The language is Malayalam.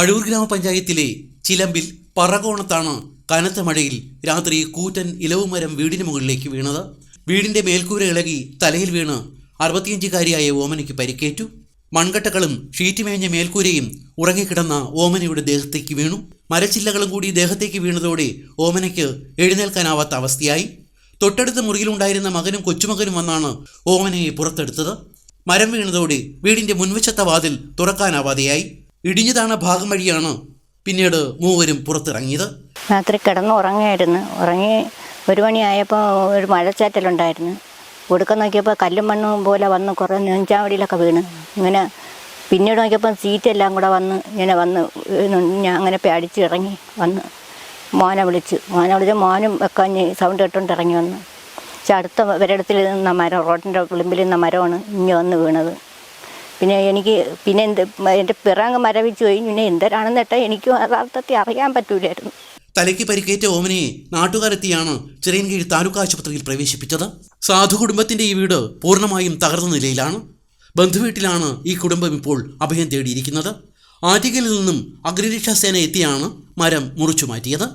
അഴൂർ ഗ്രാമപഞ്ചായത്തിലെ ചിലമ്പിൽ പറകോണത്താണ് കനത്ത മഴയിൽ രാത്രി കൂറ്റൻ ഇലവുമരം വീടിന് മുകളിലേക്ക് വീണത്. വീടിന്റെ മേൽക്കൂര ഇളകി തലയിൽ വീണ് അറുപത്തിയഞ്ചുകാരിയായ ഓമനയ്ക്ക് പരിക്കേറ്റു. മൺകട്ടകളും ഷീറ്റ് മേഞ്ഞ മേൽക്കൂരയും ഉറങ്ങിക്കിടന്ന ഓമനയുടെ ദേഹത്തേക്ക് വീണു. മരച്ചില്ലകളും കൂടി ദേഹത്തേക്ക് വീണതോടെ ഓമനയ്ക്ക് എഴുന്നേൽക്കാനാവാത്ത അവസ്ഥയായി. തൊട്ടടുത്ത മുറിയിലുണ്ടായിരുന്ന മകനും കൊച്ചുമകനും വന്നാണ് ഓമനയെ പുറത്തെടുത്തത്. മരം വീണതോടെ വീടിന്റെ മുൻവശത്തെ വാതിൽ തുറക്കാനാവാതെയായി. ഇടിഞ്ഞതാണ ഭാഗം വഴിയാണ് പിന്നീട് മൂവരും പുറത്തിറങ്ങിയത്. രാത്രി കിടന്ന് ഉറങ്ങായിരുന്നു ഉറങ്ങി ഒരു മണിയായപ്പോൾ ഒരു മഴച്ചാറ്റലുണ്ടായിരുന്നു. ഒടുക്കം നോക്കിയപ്പോൾ കല്ലും മണ്ണും പോലെ വന്ന് കുറേ നെഞ്ചാവടിയിലൊക്കെ വീണ്. ഇങ്ങനെ പിന്നീട് നോക്കിയപ്പോൾ സീറ്റെല്ലാം കൂടെ വന്ന് ഇങ്ങനെ വന്ന് ഞാൻ അങ്ങനെ പേടിച്ച് ഇറങ്ങി വന്ന് മോനെ വിളിച്ചു. മോനെ വിളിച്ച് മോനും ഒക്കെ സൗണ്ട് കേട്ടോണ്ട് ഇറങ്ങി വന്ന്. പക്ഷെ അടുത്ത ഒരിടത്തിൽ നിന്ന മരം റോഡിന്റെ വിളിമ്പിൽ നിന്ന മരമാണ് ഇങ്ങനെ വന്ന് വീണത്. പിന്നെ എനിക്ക് പിന്നെ എന്ത് എന്റെ പിറങ്ങ് മരവിച്ചു പോയി. പിന്നെ എന്തരാണെന്ന് കേട്ടാൽ എനിക്കും യഥാർത്ഥത്തിൽ അറിയാൻ പറ്റൂലായിരുന്നു. തലയ്ക്ക് പരിക്കേറ്റ ഓമനെ നാട്ടുകാരെത്തിയാണ് ചിറയൻകീഴ് താലൂക്ക് ആശുപത്രിയിൽ പ്രവേശിപ്പിച്ചത്. സാധു കുടുംബത്തിന്റെ ഈ വീട് പൂർണമായും തകർന്ന നിലയിലാണ്. ബന്ധുവീട്ടിലാണ് ഈ കുടുംബം ഇപ്പോൾ അഭയം തേടിയിരിക്കുന്നത്. ആറ്റിക്കലിൽ നിന്നും അഗ്നിരക്ഷാസേന എത്തിയാണ് മരം മുറിച്ചു മാറ്റിയത്.